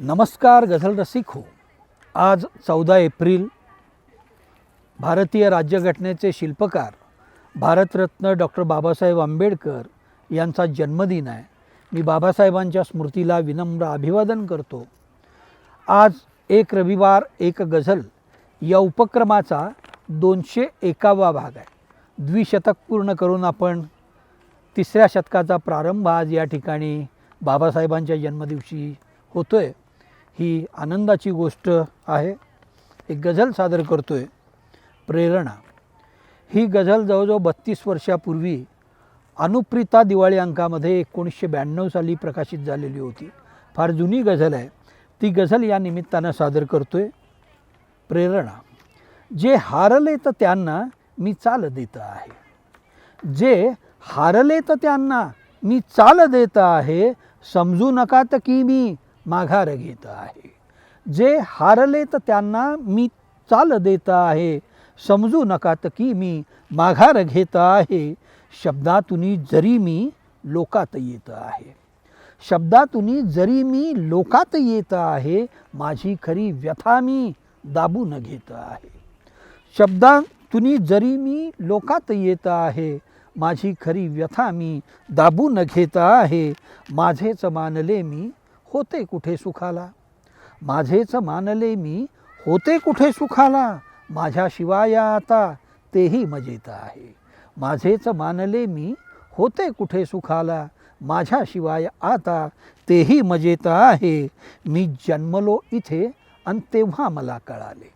नमस्कार गझल रसिक हो. आज चौदा एप्रिल भारतीय राज्यघटनेचे शिल्पकार भारतरत्न डॉक्टर बाबासाहेब आंबेडकर यांचा जन्मदिन आहे. मी बाबासाहेबांच्या स्मृतीला विनम्र अभिवादन करतो. आज एक रविवार एक गझल या उपक्रमाचा दोनशे एकावा भाग आहे. द्विशतक पूर्ण करून आपण तिसऱ्या शतकाचा प्रारंभ आज या ठिकाणी बाबासाहेबांच्या जन्मदिवशी होतो आहे ही आनंदाची गोष्ट आहे. एक गझल सादर करतो आहे प्रेरणा. ही गझल जवळजवळ बत्तीस वर्षापूर्वी अनुप्रिता दिवाळी अंकामध्ये एकोणीसशे ब्याण्णव साली प्रकाशित झालेली होती. फार जुनी गझल आहे. ती गझल या निमित्तानं सादर करतो आहे प्रेरणा. जे हारले तर त्यांना मी चाल देत आहे. जे हारले तर त्यांना मी चाल देत आहे. समजू नका तर की मी माघार घेत आहे. जे हारले तर त्यांना मी चाल देत आहे. समजू नका तर की मी माघार घेत आहे. शब्दातून जरी मी लोकात येत आहे. शब्दातून जरी मी लोकात येत आहे माझी खरी व्यथा मी दाबून घेत आहे. शब्दातून जरी मी लोकात येत आहे माझी खरी व्यथा मी दाबून घेत आहे. माझेच मानले मी होते कुठे सुखाला? माझेच मानले मी होते कुठे सुखाला? माझ्याशिवाय आता तेही मजेत आहे. माझेच मानले मी होते कुठे सुखाला? माझ्याशिवाय आता तेही मजेत आहे. मी जन्मलो इथे आणि तेव्हा मला कळाले.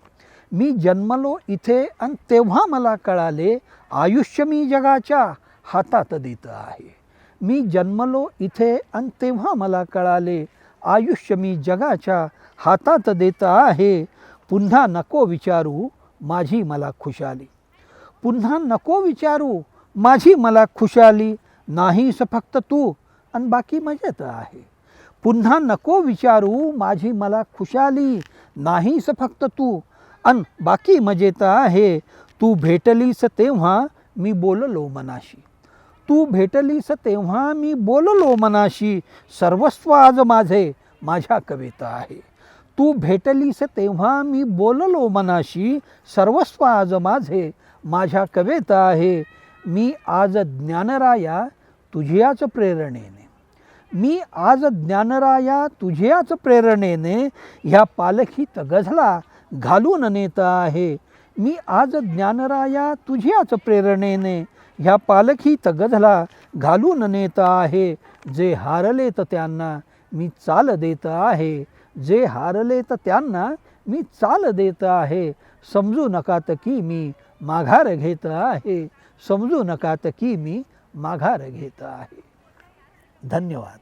मी जन्मलो इथे आणि तेव्हा मला कळाले आयुष्य मी जगाच्या हातात देत आहे. मी जन्मलो इथे आणि तेव्हा मला कळाले आयुष्य मी जगाच्या हातात देत आहे. पुन्हा नको विचारू माझी मला खुशाली. पुन्हा नको विचारू माझी मला खुशाली. नाहीस फक्त तू आणि बाकी मजेत आहे. पुन्हा नको विचारू माझी मला खुशाली. नाहीस फक्त तू अन बाकी मजेत आहे. तू भेटलीस तेव्हा मी बोललो मनाशी. तू भेटलीस तेव्हा मी बोललो मनाशी सर्वस्व आज माझे माझ्या कविता आहे. तू भेटलीस तेव्हा मी बोललो मनाशी सर्वस्व आज माझे माझ्या कविता आहे. मी आज ज्ञानराया तुझ्याच प्रेरणेने. मी आज ज्ञानराया तुझ्याच प्रेरणेने ह्या पालखीत गझला घालून नेत आहे. मी आज ज्ञानराया तुझ्याच प्रेरणेने ह्या पालखी गझला घालून नेत आहे. जे हारले तर त्यांना मी चाल देत आहे. जे हारले तर त्यांना मी चाल देत आहे. समजू नका तर की मी माघार घेत आहे. समजू नका तर की मी माघार घेत आहे. धन्यवाद.